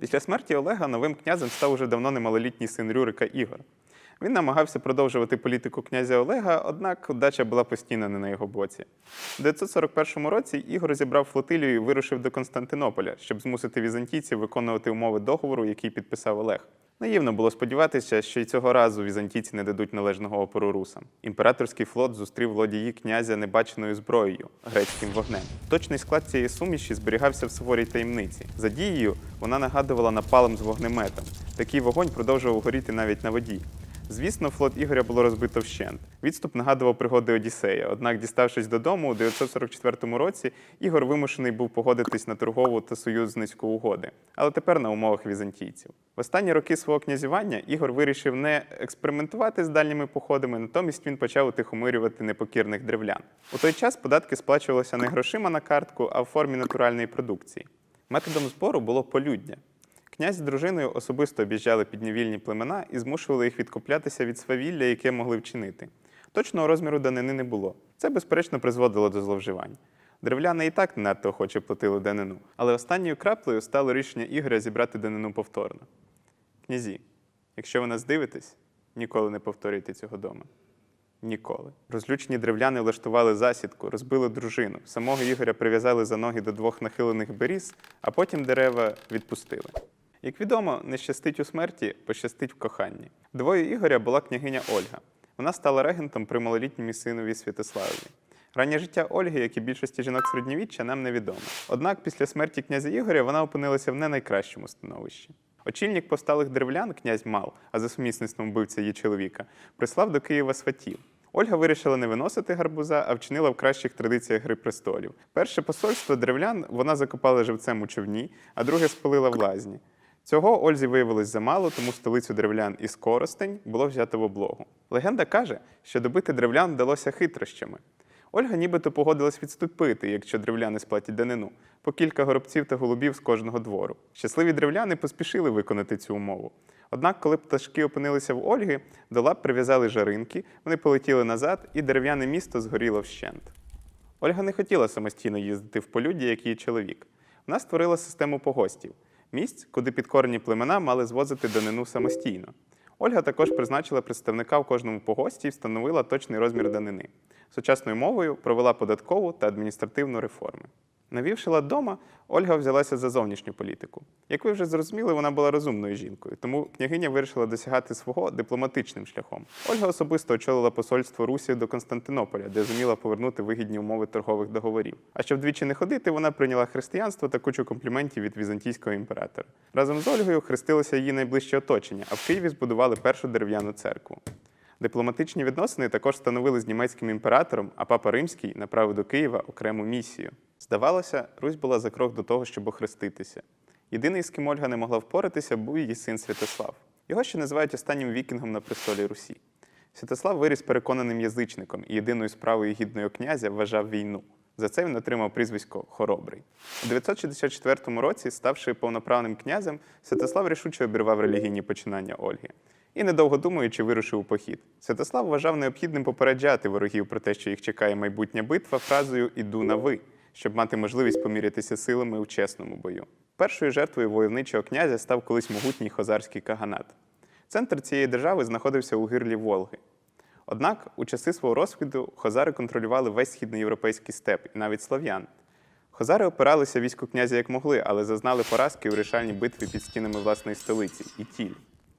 Після смерті Олега новим князем став уже давно немалолітній син Рюрика Ігор. Він намагався продовжувати політику князя Олега, однак удача була постійно не на його боці. У 941 році Ігор зібрав флотилію і вирушив до Константинополя, щоб змусити візантійців виконувати умови договору, який підписав Олег. Наївно було сподіватися, що й цього разу візантійці не дадуть належного опору русам. Імператорський флот зустрів лодії князя небаченою зброєю грецьким вогнем. Точний склад цієї суміші зберігався в суворій таємниці. За дією вона нагадувала напалом з вогнеметом. Такий вогонь продовжував горіти навіть на воді. Звісно, флот Ігоря було розбито вщент. Відступ нагадував пригоди Одіссея. Однак, діставшись додому у 944 році, Ігор вимушений був погодитись на торгову та союзницьку угоди, але тепер на умовах візантійців. В останні роки свого князювання Ігор вирішив не експериментувати з дальніми походами, натомість він почав утихомирювати непокірних древлян. У той час податки сплачувалися не грошима на картку, а в формі натуральної продукції. Методом збору було полюдня. Князь з дружиною особисто об'їжджали підневільні племена і змушували їх відкуплятися від свавілля, яке могли вчинити. Точного розміру данини не було. Це, безперечно, призводило до зловживань. Древляни і так не надто охоче платили данину, але останньою краплею стало рішення Ігоря зібрати данину повторно. Князі, якщо ви нас дивитесь, ніколи не повторюйте цього дома. Ніколи. Розлючені древляни влаштували засідку, розбили дружину. Самого Ігоря прив'язали за ноги до двох нахилених беріз, а потім дерева відпустили. Як відомо, не щастить у смерті, пощастить в коханні. Двоє Ігоря була княгиня Ольга. Вона стала регентом при малолітньому синові Святославові. Раннє життя Ольги, як і більшості жінок середньовіччя, нам невідомо. Однак після смерті князя Ігоря вона опинилася в не найкращому становищі. Очільник повсталих древлян, князь Мал, а за сумісництвом вбивця її чоловіка, прислав до Києва сватів. Ольга вирішила не виносити гарбуза, а вчинила в кращих традиціях Гри престолів. Перше посольство древлян вона закопала живцем у човні, а друге спалила в лазні. Цього Ользі виявилось замало, тому столицю древлян із Коростень було взято в облогу. Легенда каже, що добити древлян вдалося хитрощами. Ольга нібито погодилась відступити, якщо древляни сплатять данину, по кілька горобців та голубів з кожного двору. Щасливі древляни поспішили виконати цю умову. Однак, коли пташки опинилися в Ольги, до лап прив'язали жаринки, вони полетіли назад, і дерев'яне місто згоріло вщент. Ольга не хотіла самостійно їздити в полюдді, як її чоловік. Вона створила систему погостів місць, куди підкорені племена мали звозити данину самостійно. Ольга також призначила представника в кожному погості і встановила точний розмір данини. Сучасною мовою провела податкову та адміністративну реформи. Навівши лад дома, Ольга взялася за зовнішню політику. Як ви вже зрозуміли, вона була розумною жінкою, тому княгиня вирішила досягати свого дипломатичним шляхом. Ольга особисто очолила посольство Русі до Константинополя, де зуміла повернути вигідні умови торгових договорів. А щоб двічі не ходити, вона прийняла християнство та кучу компліментів від візантійського імператора. Разом з Ольгою хрестилося її найближче оточення, а в Києві збудували першу дерев'яну церкву. Дипломатичні відносини також встановили з німецьким імператором, а папа Римський направив до Києва окрему місію. Здавалося, Русь була за крок до того, щоб охреститися. Єдиний, з ким Ольга не могла впоратися, був її син Святослав. Його ще називають останнім вікінгом на престолі Русі. Святослав виріс переконаним язичником і єдиною справою гідного князя вважав війну. За це він отримав прізвисько Хоробрий. У 964 році, ставши повноправним князем, Святослав рішуче обірвав релігійні починання Ольги. І, недовго думаючи, вирушив у похід. Святослав вважав необхідним попереджати ворогів про те, що їх чекає майбутня битва, фразою Іду на ви, щоб мати можливість помірятися силами у чесному бою. Першою жертвою войовничого князя став колись могутній хозарський каганат. Центр цієї держави знаходився у гирлі Волги. Однак у часи свого розквіту хозари контролювали весь східноєвропейський степ і навіть слов'ян. Хозари опиралися війську князя як могли, але зазнали поразки у вирішальній битві під стінами власної столиці Ітіль.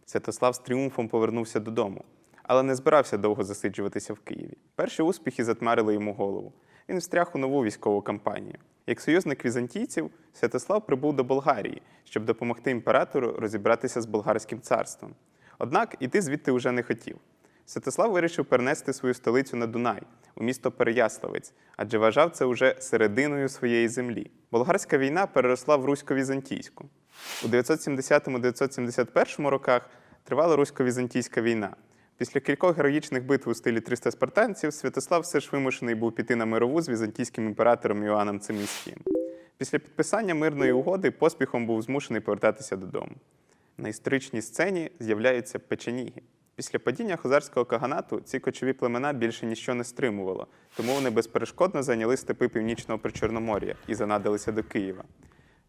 Святослав з тріумфом повернувся додому, але не збирався довго засиджуватися в Києві. Перші успіхи затмарили йому голову. Він встряг у нову військову кампанію. Як союзник візантійців, Святослав прибув до Болгарії, щоб допомогти імператору розібратися з болгарським царством. Однак іти звідти вже не хотів. Святослав вирішив перенести свою столицю на Дунай, у місто Переяславець, адже вважав це уже серединою своєї землі. Болгарська війна переросла в русько-візантійську. У 970-971 роках тривала русько-візантійська війна. Після кількох героїчних битв у стилі 300 спартанців Святослав все ж вимушений був піти на мирову з візантійським імператором Іоанном Циміським. Після підписання мирної угоди поспіхом був змушений повертатися додому. На історичній сцені з'являються печеніги. Після падіння хозарського каганату ці кочові племена більше ніщо не стримувало, тому вони безперешкодно зайняли степи північного причорномор'я і занадалися до Києва.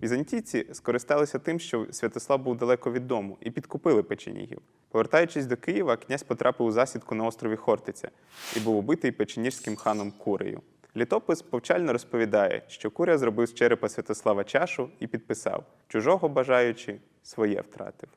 Візантійці скористалися тим, що Святослав був далеко від дому, і підкупили печенігів. Повертаючись до Києва, князь потрапив у засідку на острові Хортиця і був убитий печенірським ханом Курею. Літопис повчально розповідає, що Куря зробив з черепа Святослава чашу і підписав: чужого бажаючи, своє втратив.